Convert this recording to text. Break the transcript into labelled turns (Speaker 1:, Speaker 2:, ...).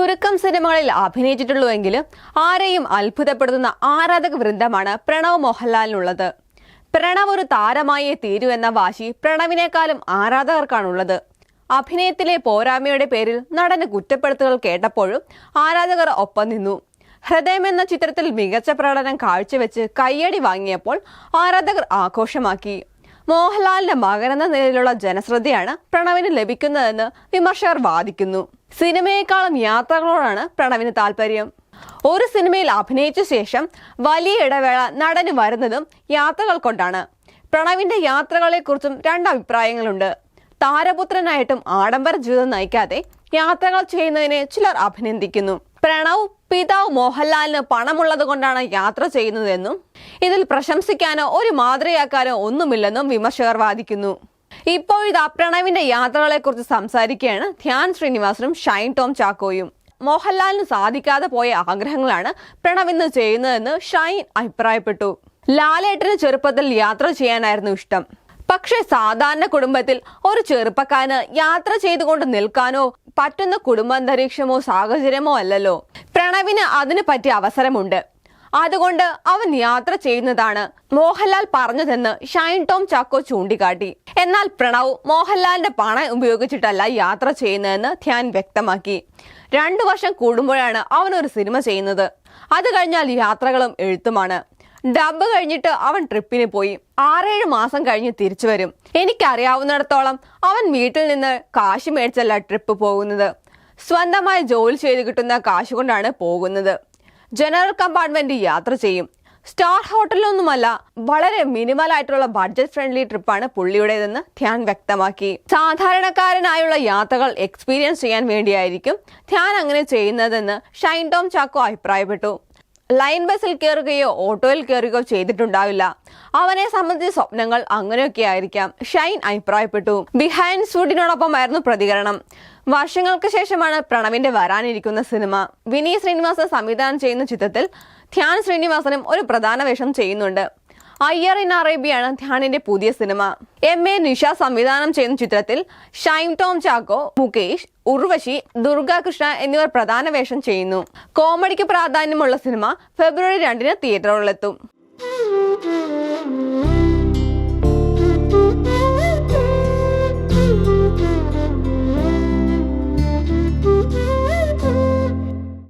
Speaker 1: ചുരുക്കം സിനിമകളിൽ അഭിനയിച്ചിട്ടുള്ളൂവെങ്കിലും ആരെയും അത്ഭുതപ്പെടുത്തുന്ന ആരാധക വൃന്ദമാണ് പ്രണവ് മോഹൻലാലിനുള്ളത്. പ്രണവ് ഒരു താരമായേ തീരൂ എന്ന വാശി പ്രണവിനേക്കാളും ആരാധകർക്കാണുള്ളത്. അഭിനയത്തിലെ പോരായ്മയുടെ പേരിൽ നടന് കുറ്റപ്പെടുത്തലുകൾ കേട്ടപ്പോഴും ആരാധകർ ഒപ്പം നിന്നു. ഹൃദയം എന്ന ചിത്രത്തിൽ മികച്ച പ്രകടനം കാഴ്ചവെച്ച് കയ്യടി വാങ്ങിയപ്പോൾ ആരാധകർ ആഘോഷമാക്കി. മോഹൻലാലിന്റെ മകനെന്ന നിലയിലുള്ള ജനശ്രദ്ധയാണ് പ്രണവിന് ലഭിക്കുന്നതെന്ന് വിമർശകർ വാദിക്കുന്നു. സിനിമയെക്കാളും യാത്രകളോടാണ് പ്രണവിന് താല്പര്യം. ഒരു സിനിമയിൽ അഭിനയിച്ച ശേഷം വലിയ ഇടവേള നടന് വരുന്നതും യാത്രകൾ കൊണ്ടാണ്. പ്രണവിന്റെ യാത്രകളെക്കുറിച്ചും രണ്ട് അഭിപ്രായങ്ങളുണ്ട് താരപുത്രനായിട്ടും ആഡംബര ജീവിതം നയിക്കാതെ യാത്രകൾ ചെയ്യുന്നതിനെ ചിലർ അഭിനന്ദിക്കുന്നു. പ്രണവ് പിതാവ് മോഹൻലാലിന് പണമുള്ളത് കൊണ്ടാണ് യാത്ര ചെയ്യുന്നതെന്നും ഇതിൽ പ്രശംസിക്കാനോ ഒരു മാതൃകയാക്കാനോ ഒന്നുമില്ലെന്നും വിമർശകർ വാദിക്കുന്നു. ഇപ്പോഴിതാ പ്രണവിന്റെ യാത്രകളെ കുറിച്ച് സംസാരിക്കുകയാണ് ധ്യാൻ ശ്രീനിവാസനും ഷൈൻ ടോം ചാക്കോയും. മോഹൻലാലിന് സാധിക്കാതെ പോയ ആഗ്രഹങ്ങളാണ് പ്രണവ് ഇന്ന് ചെയ്യുന്നതെന്ന് ഷൈൻ അഭിപ്രായപ്പെട്ടു. ലാലേട്ടന് ചെറുപ്പത്തിൽ യാത്ര ചെയ്യാനായിരുന്നു ഇഷ്ടം. പക്ഷേ സാധാരണ കുടുംബത്തിൽ ഒരു ചെറുപ്പക്കാരന് യാത്ര ചെയ്തുകൊണ്ട് നിൽക്കാനോ പറ്റുന്ന കുടുംബാന്തരീക്ഷമോ സാഹചര്യമോ അല്ലല്ലോ. പ്രണവിന് അതിന് പറ്റിയ അവസരമുണ്ട്. അതുകൊണ്ട് അവൻ യാത്ര ചെയ്യുന്നതാണ് മോഹൻലാൽ പറഞ്ഞതെന്ന് ഷൈൻ ടോം ചാക്കോ ചൂണ്ടിക്കാട്ടി. എന്നാൽ പ്രണവ് മോഹൻലാലിന്റെ പണം ഉപയോഗിച്ചിട്ടല്ല യാത്ര ചെയ്യുന്നതെന്ന് ധ്യാൻ വ്യക്തമാക്കി. രണ്ടു വർഷം കൂടുമ്പോഴാണ് അവൻ ഒരു സിനിമ ചെയ്യുന്നത്. അത് കഴിഞ്ഞാൽ യാത്രകളും എഴുത്തുമാണ്. ഡബ് കഴിഞ്ഞിട്ട് അവൻ ട്രിപ്പിന് പോയി. ആറേഴ് മാസം കഴിഞ്ഞ് തിരിച്ചു വരും. എനിക്കറിയാവുന്നിടത്തോളം അവൻ വീട്ടിൽ നിന്ന് കാശ് മേടിച്ചല്ല ട്രിപ്പ് പോകുന്നത്. സ്വന്തമായി ജോലി ചെയ്ത് കിട്ടുന്ന കാശ് കൊണ്ടാണ് പോകുന്നത്. ജനറൽ കമ്പാർട്ട്മെന്റ് യാത്ര ചെയ്യും. സ്റ്റാർ ഹോട്ടലിലൊന്നുമല്ല വളരെ മിനിമൽ ആയിട്ടുള്ള ബഡ്ജറ്റ് ഫ്രണ്ട്ലി ട്രിപ്പാണ് പുള്ളിയുടേതെന്ന് ധ്യാൻ വ്യക്തമാക്കി. സാധാരണക്കാരനായുള്ള യാത്രകൾ എക്സ്പീരിയൻസ് ചെയ്യാൻ വേണ്ടിയായിരിക്കും ധ്യാൻ അങ്ങനെ ചെയ്യുന്നതെന്ന് ഷൈൻ ടോം ചാക്കോ അഭിപ്രായപ്പെട്ടു. ലൈൻ ബസ്സിൽ കയറുകയോ ഓട്ടോയിൽ കയറുകയോ ചെയ്തിട്ടുണ്ടാവില്ല. അവനെ സംബന്ധിച്ച സ്വപ്നങ്ങൾ അങ്ങനെയൊക്കെ ആയിരിക്കാം. ഷൈൻ അഭിപ്രായപ്പെട്ടു. ബിഹൈൻഡ് സ്ഫുഡിനോടൊപ്പമായിരുന്നു പ്രതികരണം. വർഷങ്ങൾക്ക് ശേഷമാണ് പ്രണവിന്റെ വരാനിരിക്കുന്ന സിനിമ. വിനീത് ശ്രീനിവാസൻ സംവിധാനം ചെയ്യുന്ന ചിത്രത്തിൽ ധ്യാൻ ശ്രീനിവാസനും ഒരു പ്രധാന വേഷം ചെയ്യുന്നുണ്ട്. അയ്യർ ഇൻ അറേബ്യയാണ് ധ്യാനിന്റെ പുതിയ സിനിമ. എം എ നിഷ സംവിധാനം ചെയ്യുന്ന ചിത്രത്തിൽ ഷൈൻ ടോം ചാക്കോ മുകേഷ് ഉർവശി ദുർഗാകൃഷ്ണ എന്നിവർ പ്രധാന വേഷം ചെയ്യുന്നു. കോമഡിക്ക് പ്രാധാന്യമുള്ള സിനിമ ഫെബ്രുവരി രണ്ടിന് തിയേറ്ററുകളിലെത്തും.